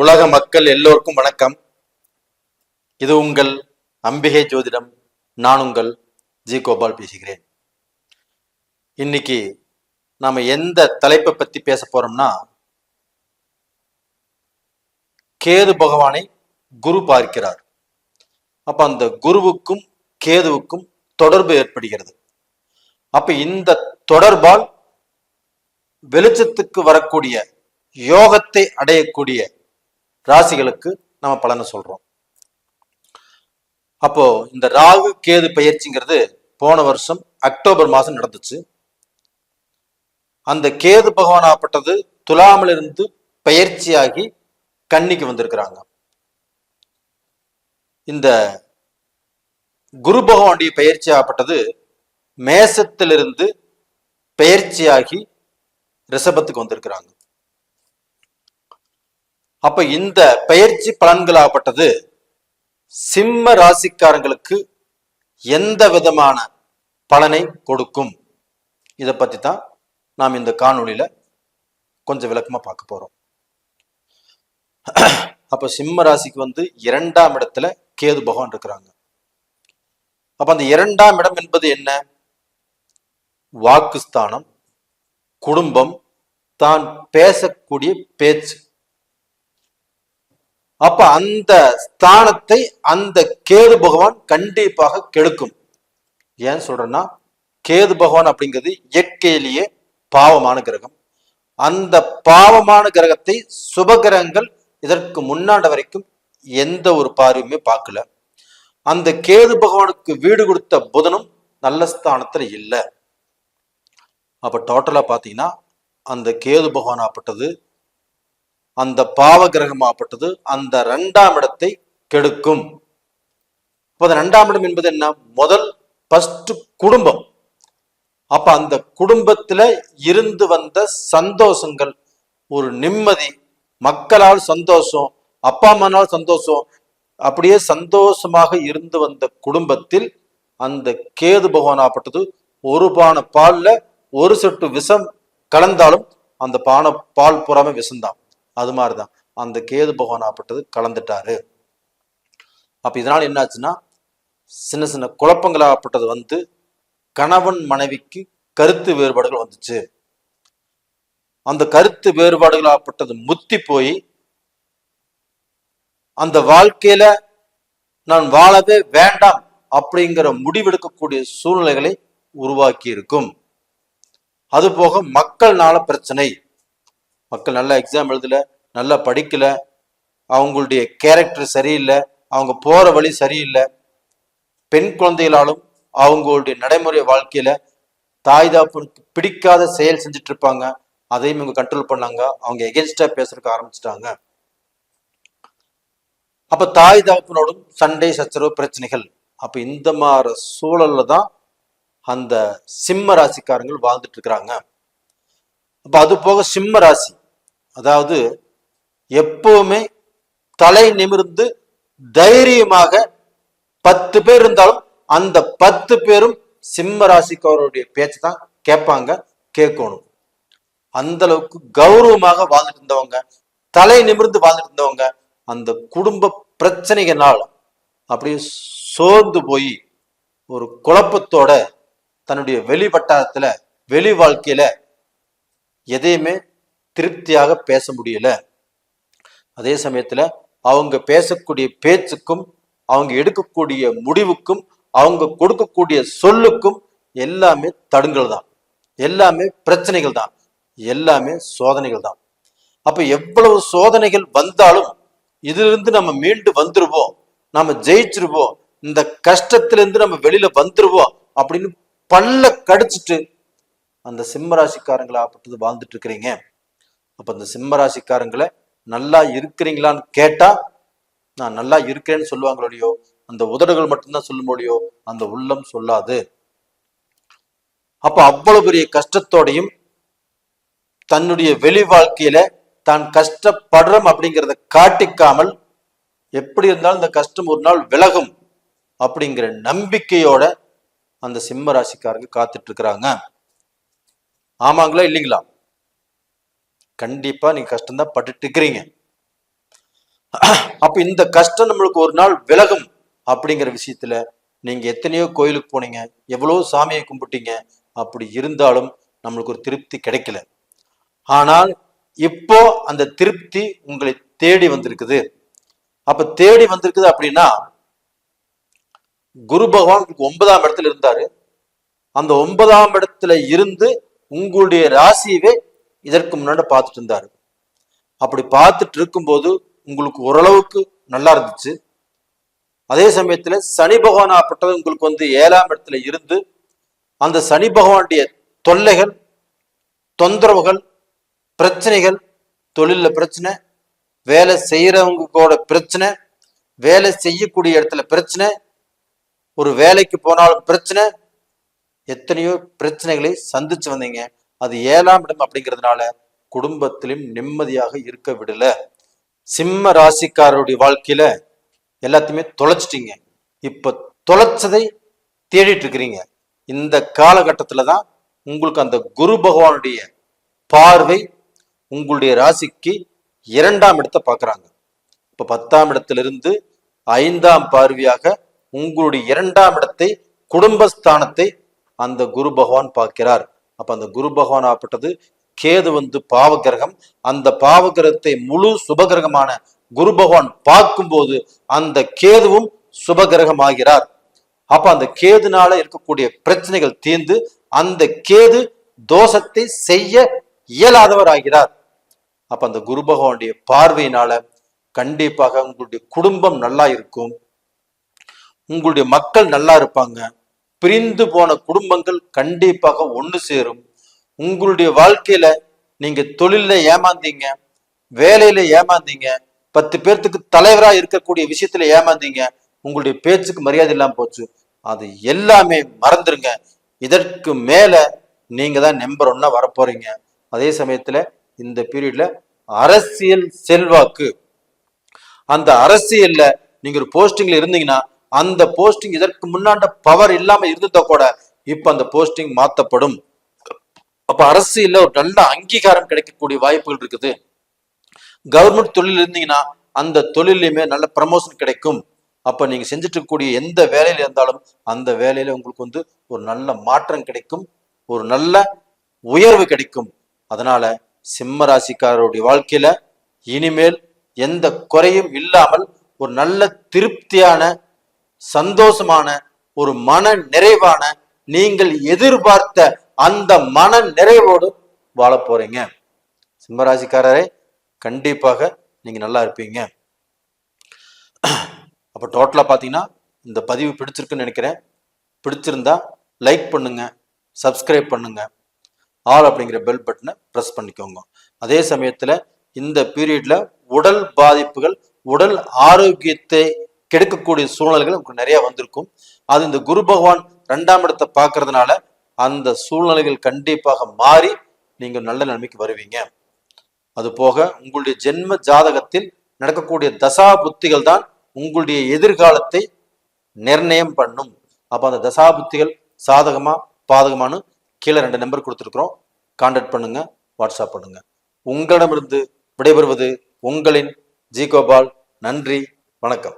உலக மக்கள் எல்லோருக்கும் வணக்கம். இது உங்கள் அம்பிகை ஜோதிடம். நான் உங்கள் ஜி கோபால் பேசுகிறேன். இன்னைக்கு நாம எந்த தலைப்பை பத்தி பேச போறோம்னா கேது பகவானை குரு பார்க்கிறார். அப்ப அந்த குருவுக்கும் கேதுவுக்கும் தொடர்பு ஏற்படுகிறது. அப்ப இந்த தொடர்பால் வெளிச்சத்துக்கு வரக்கூடிய யோகத்தை அடையக்கூடிய ராசிகளுக்கு நம்ம பலனை சொல்றோம். அப்போ இந்த ராகு கேது பயிற்சிங்கிறது போன வருஷம் அக்டோபர் மாசம் நடந்துச்சு. அந்த கேது பகவான் ஆப்பட்டது துலாமிலிருந்து பயிற்சியாகி கன்னிக்கு வந்திருக்கிறாங்க. இந்த குரு பகவானுடைய பயிற்சி ஆப்பட்டது மேசத்திலிருந்து பயிற்சியாகி ரிஷபத்துக்கு வந்திருக்கிறாங்க. அப்ப இந்த பயிற்சி பலன்களாகப்பட்டது சிம்ம ராசிக்காரங்களுக்கு எந்த விதமான பலனை கொடுக்கும்? இதை பத்தி தான் நாம் இந்த காணொலியில கொஞ்சம் விளக்கமா பார்க்க போறோம். அப்ப சிம்ம ராசிக்கு வந்து இரண்டாம் இடத்துல கேது பகவான் இருக்கிறாங்க. அப்ப அந்த இரண்டாம் இடம் என்பது என்ன? வாக்குஸ்தானம் குடும்பம் தான் பேசக்கூடிய பேச்சு. அப்ப அந்த ஸ்தானத்தை அந்த கேது பகவான் கண்டிப்பாக கெடுக்கும். ஏன் சொல்றேன்னா கேது பகவான் அப்படிங்கிறது இயற்கையிலேயே பாவமான கிரகம். அந்த பாவமான கிரகத்தை சுபகிரகங்கள் இதற்கு முன்னாண்ட வரைக்கும் எந்த ஒரு பார்வையுமே பார்க்கல. அந்த கேது பகவானுக்கு வீடு கொடுத்த புதனும் நல்ல ஸ்தானத்துல இல்லை. அப்ப டோட்டலா பாத்தீங்கன்னா அந்த கேது பகவான் ஆப்பட்டது அந்த பாவ கிரகம் ஆப்பட்டது அந்த ரெண்டாம் இடத்தை கெடுக்கும். இப்போ அந்த ரெண்டாம் இடம் என்பது என்ன? முதல் ஃபர்ஸ்ட் குடும்பம். அப்ப அந்த குடும்பத்துல இருந்து வந்த சந்தோஷங்கள் ஒரு நிம்மதி மக்களால் சந்தோஷம் அப்பா அம்மானால் சந்தோஷம் அப்படியே சந்தோஷமாக இருந்து வந்த குடும்பத்தில் அந்த கேது பகவான் ஆப்பட்டது ஒரு பானை பால்ல ஒரு சொட்டு விஷம் கலந்தாலும் அந்த பானை பால் புறாம விஷம்தான். அது மாதிரிதான். அந்த கேது பகவான் ஆப்பட்டது கலந்துட்டாரு. அப்ப இதனால என்னாச்சுன்னா சின்ன சின்ன குழப்பங்களாகப்பட்டது வந்து கணவன் மனைவிக்கு கருத்து வேறுபாடுகள் வந்துச்சு. அந்த கருத்து வேறுபாடுகளாகப்பட்டது முத்தி போய் அந்த வாழ்க்கையில நான் வாழவே வேண்டாம் அப்படிங்கிற முடிவெடுக்கக்கூடிய சூழ்நிலைகளை உருவாக்கி இருக்கும் அது போக மக்கள்னால பிரச்சனை. மக்கள் நல்லா எக்ஸாம் எழுதல நல்லா படிக்கல அவங்களுடைய கேரக்டர் சரியில்லை அவங்க போகிற வழி சரியில்லை. பெண் குழந்தைகளாலும் அவங்களுடைய நடைமுறை வாழ்க்கையில தாய் தாப்பனுக்கு பிடிக்காத செயல் செஞ்சுட்டு இருப்பாங்க. அதையும் இவங்க கண்ட்ரோல் பண்ணாங்க. அவங்க எகென்ஸ்டா பேசுறதுக்கு ஆரம்பிச்சிட்டாங்க. அப்ப தாய் தாப்பினோடும் சண்டை சச்சரவு பிரச்சனைகள். அப்ப இந்த மாதிரி சூழல்ல தான் அந்த சிம்ம ராசிக்காரங்கள் வாழ்ந்துட்டு இருக்கிறாங்க. அப்ப அது போக சிம்ம ராசி. அதாவது எப்பவுமே தலை நிமிர்ந்து தைரியமாக பத்து பேர் இருந்தாலும் அந்த பத்து பேரும் சிம்ம ராசிக்காரருடைய பேச்சு தான் கேட்பாங்க கேட்கணும். அந்த அளவுக்கு கௌரவமாக வாழ்ந்துட்டு இருந்தவங்க தலை நிமிர்ந்து வாழ்ந்துட்டு இருந்தவங்க அந்த குடும்ப பிரச்சனைகளால் அப்படியே சோர்ந்து போய் ஒரு குழப்பத்தோட தன்னுடைய வெளி வட்டாரத்துல வெளி வாழ்க்கையில எதையுமே திருப்தியாக பேச முடியல. அதே சமயத்துல அவங்க பேசக்கூடிய பேச்சுக்கும் அவங்க எடுக்கக்கூடிய முடிவுக்கும் அவங்க கொடுக்கக்கூடிய சொல்லுக்கும் எல்லாமே தடுங்கள் தான். எல்லாமே பிரச்சனைகள் தான். எல்லாமே சோதனைகள் தான். அப்ப எவ்வளவு சோதனைகள் வந்தாலும் இதிலிருந்து நம்ம மீண்டு வந்துருவோம். நம்ம ஜெயிச்சிருவோம். இந்த கஷ்டத்திலிருந்து நம்ம வெளியில வந்துருவோம் அப்படின்னு பல்ல கடிச்சிட்டு அந்த சிம்மராசிக்காரங்களாப்பட்டது வாழ்ந்துட்டு இருக்கிறீங்க. அப்போ இந்த சிம்மராசிக்காரங்களை நல்லா இருக்கிறீங்களான்னு கேட்டால் நான் நல்லா இருக்கிறேன்னு சொல்லுவாங்களோடையோ அந்த உதடுகள் மட்டும்தான் சொல்லும் முடியோ அந்த உள்ளம் சொல்லாது. அப்போ அவ்வளவு பெரிய கஷ்டத்தோடையும் தன்னுடைய வெளி வாழ்க்கையில தான் கஷ்டப்படுறோம் அப்படிங்கிறத காட்டிக்காமல் எப்படி இருந்தாலும் இந்த கஷ்டம் ஒரு நாள் விலகும் அப்படிங்கிற நம்பிக்கையோட அந்த சிம்ம ராசிக்காரங்க காத்துட்டு இருக்கிறாங்க. ஆமாங்களா இல்லைங்களா? கண்டிப்பா நீங்க கஷ்டம்தான் பட்டுட்டு இருக்கிறீங்க. அப்போ இந்த கஷ்டம் நம்மளுக்கு ஒரு நாள் விலகும் அப்படிங்கிற விஷயத்துல நீங்க எத்தனையோ கோயிலுக்கு போனீங்க எவ்வளோ சாமியை கும்பிட்டீங்க அப்படி இருந்தாலும் நம்மளுக்கு ஒரு திருப்தி கிடைக்கல. ஆனால் இப்போ அந்த திருப்தி உங்களை தேடி வந்திருக்குது. அப்ப தேடி வந்திருக்குது அப்படின்னா குரு பகவான் ஒன்பதாம் இடத்துல இருந்தாரு. அந்த ஒன்பதாம் இடத்துல இருந்து உங்களுடைய ராசியவே இதற்கு முன்னாடி பார்த்துட்டு இருந்தாரு. அப்படி பார்த்துட்டு இருக்கும்போது உங்களுக்கு ஓரளவுக்கு நல்லா இருந்துச்சு. அதே சமயத்துல சனி பகவான் ஆப்பட்டது உங்களுக்கு வந்து ஏழாம் இடத்துல இருந்து அந்த சனி பகவானுடைய தொல்லைகள் தொந்தரவுகள் பிரச்சனைகள் தொழிலில் பிரச்சனை வேலை செய்யறவங்க கூட பிரச்சனை வேலை செய்யக்கூடிய இடத்துல பிரச்சனை ஒரு வேலைக்கு போனாலும் பிரச்சனை எத்தனையோ பிரச்சனைகளை சந்திச்சு வந்தீங்க. அது ஏழாம் இடம் அப்படிங்கிறதுனால குடும்பத்திலும் நிம்மதியாக இருக்க விடல. சிம்ம ராசிக்காரருடைய வாழ்க்கையில எல்லாத்தையுமே தொலைச்சிட்டீங்க. இப்ப தொலைச்சதை தேடிட்டு இருக்கிறீங்க. இந்த காலகட்டத்துல தான் உங்களுக்கு அந்த குரு பகவானுடைய பார்வை உங்களுடைய ராசிக்கு இரண்டாம் இடத்தை பார்க்கறாங்க இப்ப பத்தாம் இடத்திலிருந்து ஐந்தாம் பார்வையாக உங்களுடைய இரண்டாம் இடத்தை குடும்பஸ்தானத்தை அந்த குரு பகவான் பார்க்கிறார். அப்ப அந்த குரு பகவான் ஆப்பட்டது கேது வந்து பாவகிரகம். அந்த பாவகிரகத்தை முழு சுபகிரகமான குரு பகவான் பார்க்கும்போது அந்த கேதுவும் சுபகிரகம் ஆகிறார் அப்ப அந்த கேதுனால இருக்கக்கூடிய பிரச்சனைகள் தீர்ந்து அந்த கேது தோஷத்தை செய்ய இயலாதவர் ஆகிறார் அப்ப அந்த குரு பகவானுடைய பார்வையினால கண்டிப்பாக உங்களுடைய குடும்பம் நல்லா இருக்கும். உங்களுடைய மக்கள் நல்லா இருப்பாங்க. பிரிந்து போன குடும்பங்கள் கண்டிப்பாக ஒன்று சேரும். உங்களுடைய வாழ்க்கையில நீங்க தொழில ஏமாந்தீங்க வேலையில ஏமாந்தீங்க பத்து பேர்த்துக்கு தலைவரா இருக்கக்கூடிய விஷயத்துல ஏமாந்தீங்க உங்களுடைய பேச்சுக்கு மரியாதை இல்லாம போச்சு. அது எல்லாமே மறந்துருங்க. இதற்கு மேல நீங்க தான் நம்பர் ஒன்னா வரப்போறீங்க. அதே சமயத்துல இந்த பீரியட்ல அரசியல் செல்வாக்கு. அந்த அரசியல்ல நீங்க ஒரு போஸ்டிங்ல இருந்தீங்கன்னா அந்த போஸ்டிங் இதற்கு முன்னாண்ட பவர் இல்லாம இருந்ததா கூட இப்ப அந்த போஸ்டிங் மாத்தப்படும். அப்ப அரசியல்ல ஒரு நல்ல அங்கீகாரம் கிடைக்கக்கூடிய வாய்ப்புகள் இருக்குது. கவர்மெண்ட் தொழில் இருந்தீங்கன்னா அந்த தொழிலையுமே நல்ல ப்ரமோஷன் கிடைக்கும். அப்ப நீங்க செஞ்சுட்டு இருக்கக்கூடிய எந்த வேலையில இருந்தாலும் அந்த வேலையில உங்களுக்கு வந்து ஒரு நல்ல மாற்றம் கிடைக்கும். ஒரு நல்ல உயர்வு கிடைக்கும். அதனால சிம்ம ராசிக்காரருடைய வாழ்க்கையில இனிமேல் எந்த குறையும் இல்லாமல் ஒரு நல்ல திருப்தியான சந்தோஷமான ஒரு மன நிறைவான நீங்கள் எதிர்பார்த்த அந்த மன நிறைவோடு வாழ போறீங்க. சிம்மராசிக்காரரே கண்டிப்பாக நீங்க நல்லா இருப்பீங்க. அப்போ டோட்டலா பார்த்தீங்கன்னா இந்த பதிவு பிடிச்சிருக்குன்னு நினைக்கிறேன். பிடிச்சிருந்தா லைக் பண்ணுங்க சப்ஸ்கிரைப் பண்ணுங்க. ஆல் அப்படிங்கிற பெல் பட்டனை ப்ரெஸ் பண்ணிக்கோங்க. அதே சமயத்துல இந்த பீரியட்ல உடல் பாதிப்புகள் உடல் ஆரோக்கியத்தை கெடுக்கக்கூடிய சூழ்நிலைகள் உங்களுக்கு நிறைய வந்திருக்கும். அது இந்த குரு பகவான் ரெண்டாம் இடத்தை பார்க்கறதுனால அந்த சூழ்நிலைகள் கண்டிப்பாக மாறி நீங்கள் நல்ல நிலைமைக்கு வருவீங்க. அது போக உங்களுடைய ஜென்ம ஜாதகத்தில் நடக்கக்கூடிய தசா புத்திகள் தான் உங்களுடைய எதிர்காலத்தை நிர்ணயம் பண்ணும். அப்போ அந்த தசா புத்திகள் சாதகமா பாதகமானு கீழே ரெண்டு நம்பர் கொடுத்துருக்குறோம். கான்டாக்ட் பண்ணுங்க வாட்ஸ்அப் பண்ணுங்க. உங்களிடமிருந்து விடைபெறுவது உங்களின் ஜி கோபால். நன்றி வணக்கம்.